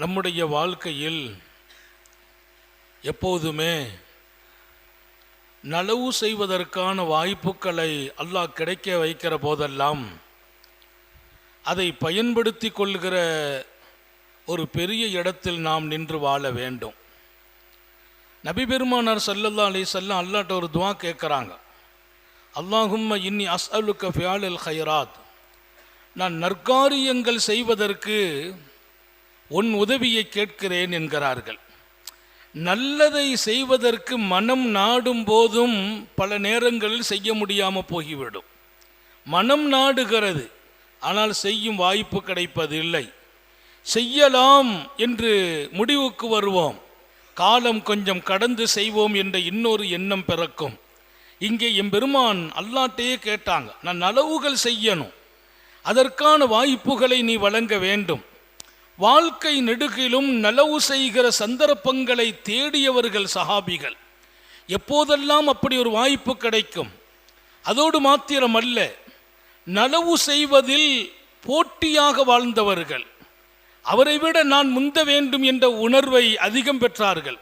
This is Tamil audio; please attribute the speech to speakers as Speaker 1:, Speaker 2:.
Speaker 1: நம்முடைய வாழ்க்கையில் எப்போதுமே நலவு செய்வதற்கான வாய்ப்புகளை அல்லாஹ் கிடைக்க வைக்கிற போதெல்லாம் அதை பயன்படுத்தி கொள்கிற ஒரு பெரிய இடத்தில் நாம் நின்று வாழ வேண்டும். நபி பெருமானார் சல்லல்லா அலி சொல்லம் அல்லாட்ட ஒரு துவா கேட்குறாங்க. அல்லாஹும்ம இன்னி அஸ்அலுக்க ஃபியாலில் ஹைராத் நான் நற்காரியங்கள் செய்வதற்கு உன் உதவியை கேட்கிறேன் என்கிறார்கள். நல்லதை செய்வதற்கு மனம் நாடும் போதும் பல நேரங்களில் செய்ய முடியாமல் போய்விடும் மனம் நாடுகிறது ஆனால் செய்யும் வாய்ப்பு கிடைப்பதில்லை. செய்யலாம் என்று முடிவுக்கு வருவோம். காலம் கொஞ்சம் கடந்து செய்வோம் என்ற இன்னொரு எண்ணம் பிறக்கும். இங்கே எம்பெருமான் அல்லாட்டையே கேட்டாங்க நான் நலவுகள் செய்யணும். அதற்கான வாய்ப்புகளை நீ வழங்க வேண்டும். வாழ்க்கை நெடுகிலும் நலவு செய்கிற சந்தர்ப்பங்களை தேடியவர்கள் சஹாபிகள். எப்போதெல்லாம் அப்படி ஒரு வாய்ப்பு கிடைக்கும்? அதோடு மாத்திரமல்ல நலவு செய்வதில் போட்டியாக வாழ்ந்தவர்கள். அவரை விட நான் முந்த வேண்டும் என்ற உணர்வை அதிகம் பெற்றார்கள்.